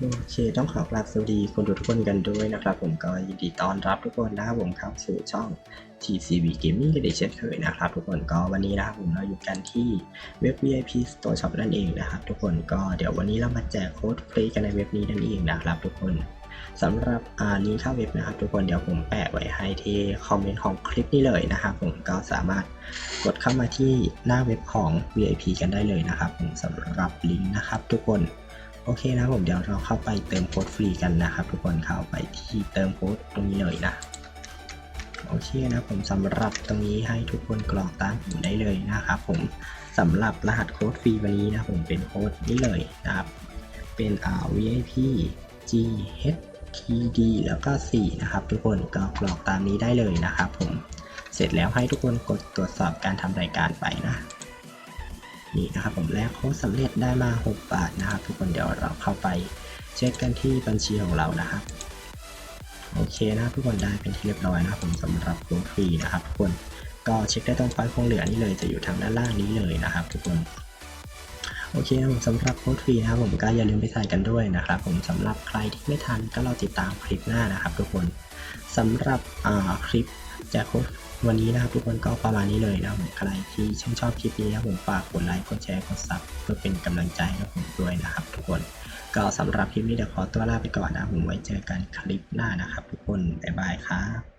โอเคต้องขอกราบสวัสดีคนดูทุกคนกันด้วยนะครับ ผมก็ยินดีต้อนรับทุกคนนะครับผมเข้าสู่ช่อง TCB Gaming กันอีกเช่นเคยนะครับ ทุกคนก็วันนี้นะครับผมเราอยู่กันที่เว็บ VIP Store Shop นั่นเองนะครับ ทุกคนก็เดี๋ยววันนี้เรามาแจกโค้ดฟรีกันในเว็บนี้นั่นเองนะครับ ทุกคนสำหรับอ่าลิงก์เข้าเว็บนะครับ ทุกคนเดี๋ยวผมแปะไว้ให้ที่คอมเมนต์ของคลิปนี้เลยนะครับผมก็สามารถกดเข้ามาที่หน้าเว็บของ VIP กันได้เลยนะครับผมสำหรับลิงก์นะครับ ทุกคน โอเคนะผมเดี๋ยวเราเข้าไปเติมโค้ดฟรีกันนะครับ ทุกคนเข้าไปที่เติมโค้ดตรงนี้เลยนะโอเคนะผมสำหรับตรงนี้ให้ทุกคนกรอกตามผมได้เลยนะครับผมสำหรับรหัสโค้ดฟรีวันนี้นะผมเป็นโค้ดนี้เลยนะครับ เป็นอ่า VIP G H T D แล้วก็ 4 นะครับ ทุกคนก็กรอกตามนี้ได้เลยนะครับผมเสร็จแล้วให้ทุกคนกดตรวจสอบการทำรายการไปนะ นี่นะครับผมแลกโค้ดสำเร็จได้มา 6 บาทนะครับ ทุกคนเดี๋ยวเราเข้าไปเช็คกันที่บัญชีของเรานะครับโอเคนะครับทุกคนได้เป็นที่เรียบร้อยนะครับผมสำหรับโค้ดฟรีนะครับทุกคนก็เช็คได้ตรงไฟล์คงเหลือนี่เลยจะอยู่ทางด้านล่างนี้เลยนะครับ ทุกคนโอเคนะผมสำหรับโค้ดฟรีนะครับผมก็อย่าลืมไปใส่กันด้วยนะครับผมสำหรับใครที่ไม่ทันก็รอติดตามคลิปหน้านะครับ ทุกคนสำหรับคลิป จากวันนี้นะครับทุกคนก็ประมาณนี้เลยนะครับผมใครที่ชื่นชอบคลิปนี้นะผมฝากกดไลค์กดแชร์กดซับเพื่อเป็นกำลังใจให้ผมด้วยนะครับ ทุกคนก็สำหรับคลิปนี้เดี๋ยวขอตัวลาไปก่อนนะผมไว้เจอกันคลิปหน้านะครับ ทุกคนบ๊ายบายครับ